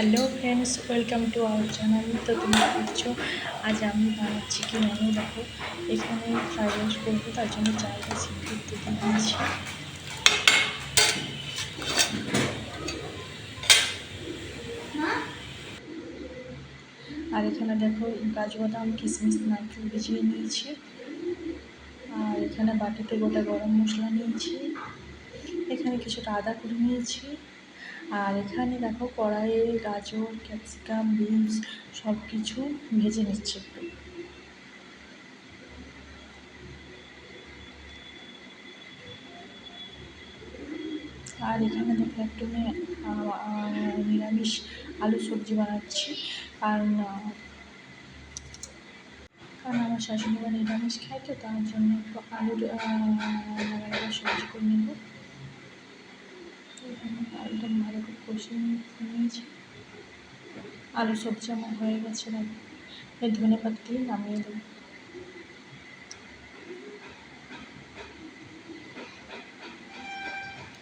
Hello friends, welcome to our channel. তো তোমরা দেখছ, আজ আমি বানাচ্ছি কি মেনু দেখো, এখানে ফ্রাইড রাইস করব, তার জন্য চালটা সিদ্ধ দিতে নিয়েছি আর এখানে দেখো, কাজু বাদাম, কিশমিশ, নারকেল ভিজিয়ে নিয়েছি। আর এখানে বাটিতে গোটা গরম মশলা নিয়েছি। এখানে কিছুটা আদা করে নিয়েছি। আর এখানে দেখো কড়াইয়ে গাজর, ক্যাপসিকাম, বিনস সব কিছু ভেজে নিচ্ছে একটু। আর এখানে দেখো একটু নিরামিষ আলু সবজি বানাচ্ছি। কারণ কারণ আমার শাশুড়ি বা নিরামিষ খায় তো, তার জন্য একটু আলুর সবজি করে নেব। নিয়েছি আলু সবজি আমার হয়ে গেছে এই ধনে পাতা দিয়ে নামিয়ে দেবো।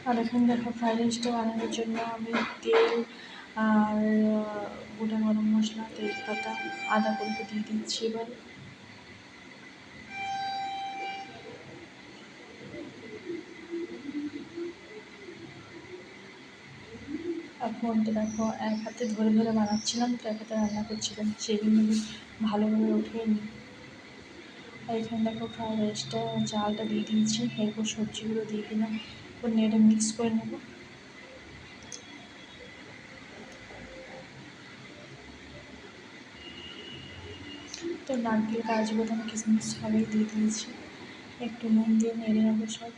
আর এখানে দেখো ফ্রাইড রাইসটা বানানোর জন্য আমি তেল আর গোটা গরম মশলা, তেজপাতা, আদা করে দিয়ে দিচ্ছি এবার। ফোনটা দেখো, এক হাতে ধরে ধরে বানাচ্ছিলাম, তো এক হাতে রান্না করছিলাম। সেগুলো ভালোভাবে নিই আর এখানে দেখো ফ্রাইড রাইসটা চালটা দিয়ে দিয়েছি। এরপর সবজিগুলো দিয়ে দিলাম। এরপর নেড়ে মিক্স করে নেব। তো নারকেল, কাজু, বাদাম, কিশমিশ সবই দিয়ে দিয়েছি। একটু নুন দিয়ে নেড়ে নেব সব।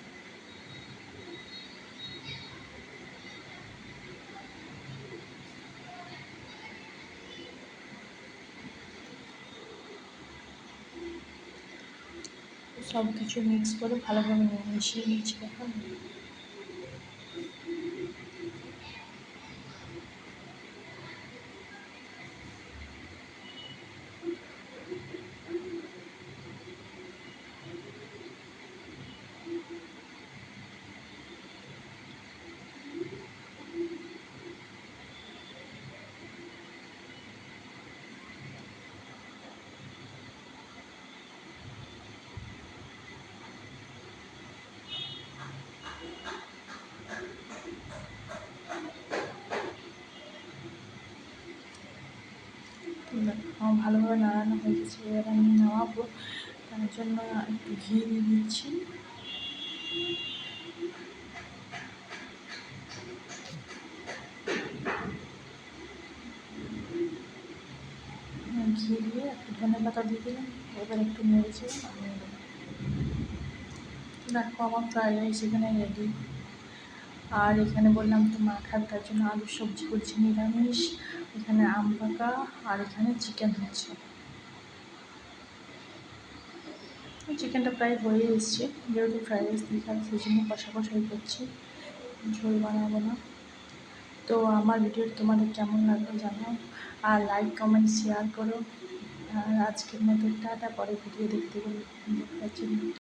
সব কিছু মিক্স করে ভালোভাবে মিশিয়ে নিচ্ছি এখন। ভালোভাবে নাড়ানো হয়ে গেছে এবার আমি নামাবো। তার জন্য একটু ঘি দিয়ে দিচ্ছি। ঘি দিয়ে একটু ধনে পাতা দিয়ে দিলাম, এবার একটু নেড়েছে দেখো, আমার ফ্রাইড রাইস এখানে রেডি আর এখানে বললাম তো মাখার তার জন্য আলুর সবজি করছি নিরামিষ, এখানে আম পাকা, আর এখানে চিকেন হচ্ছে। চিকেনটা প্রায় হয়ে এসছে, যেহেতু ফ্রাইড রাইস দিয়ে সেই জন্য কষা কষাই করছি। ঝোল বানাবো না। তো আমার ভিডিও তোমাদের কেমন লাগল জানাও আর লাইক কমেন্ট শেয়ার করো। আর আজকের মতো টাটা, পরে ভিডিও দেখতে দেখতে